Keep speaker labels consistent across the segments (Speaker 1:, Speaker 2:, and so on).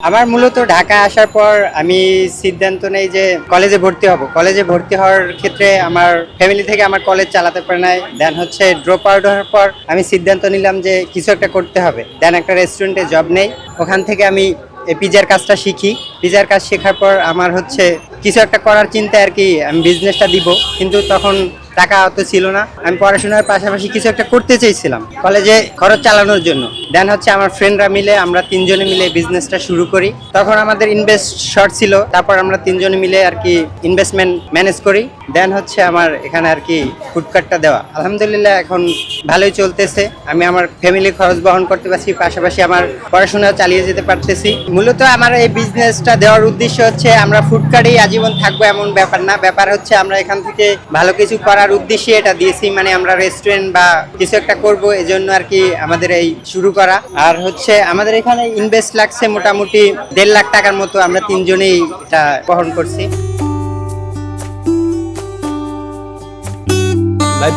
Speaker 1: আমার মূলত ঢাকা আসার পর আমি সিদ্ধান্ত নেই যে কলেজে ভর্তি হব। কলেজে ভর্তি হওয়ার ক্ষেত্রে আমার ফ্যামিলি থেকে আমার কলেজ চালাতে পারে নাই। দেন হচ্ছে ড্রপ আউট হওয়ার পর আমি সিদ্ধান্ত নিলাম যে কিছু একটা করতে হবে। দেন একটা রেস্টুরেন্টে জব নেই। ওখান থেকে আমি পিজার কাজটা শিখি। পিজার কাজ শেখার পর আমার হচ্ছে কিছু একটা করার চিন্তা আর কি আমি বিজনেসটা দিব। কিন্তু তখন টাকা অত ছিল না। আমি পড়াশোনার পাশাপাশি কিছু একটা করতে চাইছিলাম কলেজে খরচ চালানোর জন্য। দেন হচ্ছে আমার ফ্রেন্ডরা মিলে আমরা তিনজনে মিলে বিজনেসটা শুরু করি। তখন আমাদের ইনভেস্ট শর্ট ছিল, তারপর আমরা তিনজনে মিলে আর কি ইনভেস্টমেন্ট ম্যানেজ করি। দেন হচ্ছে আমার এখানে আর কি ফুডকার্টটা দেওয়া। আলহামদুলিল্লাহ এখন ভালোই চলতেছে। আমি আমার ফ্যামিলি খরচ বহন করতে পারছি, পাশাপাশি আমার পড়াশোনাও চালিয়ে যেতে পারতেছি। মূলত আমার এই বিজনেসটা দেওয়ার উদ্দেশ্য হচ্ছে আমরা ফুডকার্টেই আজীবন থাকব এমন ব্যাপার না। ব্যাপার হচ্ছে আমরা এখান থেকে ভালো কিছু করার উদ্দেশ্যে এটা দিয়েছি। মানে আমরা রেস্টুরেন্ট বা কিছু একটা করব, এজন্য আর কি আমাদের এই শুরু করা। আর হচ্ছে আমাদের এখানে ইনভেস্ট লাগছে মোটামুটি দেড় লাখ টাকার মতো, আমরা তিনজনেই এটা বহন করছি।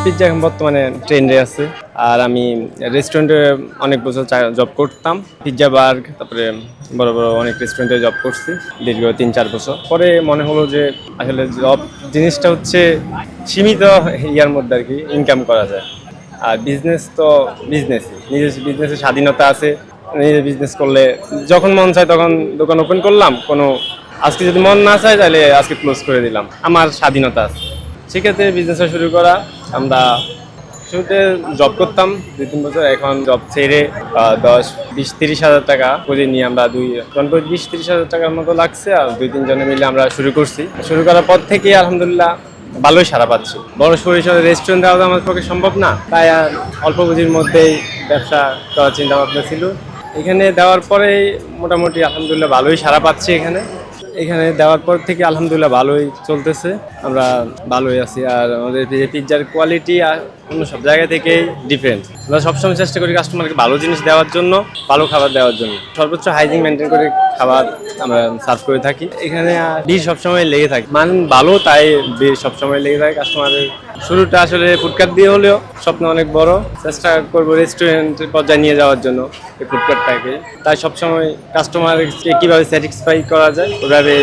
Speaker 2: পিজ্জা এখন বর্তমানে ট্রেন্ডে আছে। আর আমি রেস্টুরেন্টে অনেক বছর জব করতাম। পিজ্জা বার্গ তারপরে বড় বড় অনেক রেস্টুরেন্টে জব করছি, দীর্ঘ তিন চার বছর। পরে মনে হলো যে আসলে জব জিনিসটা হচ্ছে সীমিত ইয়ার মধ্যে আর কি ইনকাম করা যায়। আর বিজনেস তো বিজনেসই নিজের বিজনেসের স্বাধীনতা আছে, নিজের বিজনেস করলে যখন মন চায় তখন দোকান ওপেন করলাম, কোনো আজকে যদি মন না চায় তাহলে আজকে ক্লোজ করে দিলাম। আমার স্বাধীনতা আছে। সেক্ষেত্রে বিজনেসটা শুরু করা, আমরা শুরুতে জব করতাম, দুই তিন বছর, এখন জব ছেড়ে দশ, বিশ, তিরিশ হাজার টাকা করে নিয়ে আমরা দুই বিশ, তিরিশ হাজার টাকার মতো লাগছে, আর দুই তিনজনে মিলে আমরা শুরু করছি। শুরু করার পর থেকে আলহামদুলিল্লাহ ভালোই সারা পাচ্ছি। বড় পরিসরে রেস্টুরেন্ট দেওয়া আমার পক্ষে সম্ভব না। তাই অল্প পুঁজির মধ্যেই ব্যবসা করার চিন্তা ভাবনা ছিল। এখানে দেওয়ার পরে মোটামুটি আলহামদুলিল্লাহ ভালোই সারা পাচ্ছি এখানে। এখানে দেওয়ার পর থেকে আলহামদুলিল্লাহ ভালোই চলতেছে। আমরা ভালোই আছি আর আমাদের যে পিৎজার কোয়ালিটি আর অন্য সব জায়গা থেকে ডিফারেন্ট আমরা সবসময় চেষ্টা করি কাস্টমারকে ভালো জিনিস দেওয়ার জন্য, ভালো খাবার দেওয়ার জন্য। সর্বোচ্চ হাইজিন মেনটেন করে খাবার আমরা সার্ভ করে থাকি। এখানে ভিড় সবসময় লেগে থাকে। মান ভালো, তাই ভিড় সবসময় লেগে থাকে কাস্টমারের শুরুটা আসলে ফুডকার্ট দিয়ে হলেও স্বপ্ন অনেক বড়। চেষ্টা করব রেস্টুরেন্টের পর্যায়ে নিয়ে যাওয়ার জন্য এই ফুডকার্টটাকে তাই সবসময় কাস্টমারকে কীভাবে স্যাটিসফাই করা যায়, ওভাবে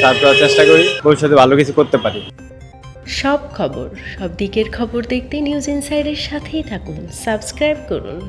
Speaker 2: সার্ভ করার চেষ্টা করি। ভবিষ্যতে ভালো কিছু করতে পারি।
Speaker 3: সব খবর, সব দিকের খবর দেখতে নিউজ ইনসাইডের সাথেই থাকুন। সাবস্ক্রাইব করুন।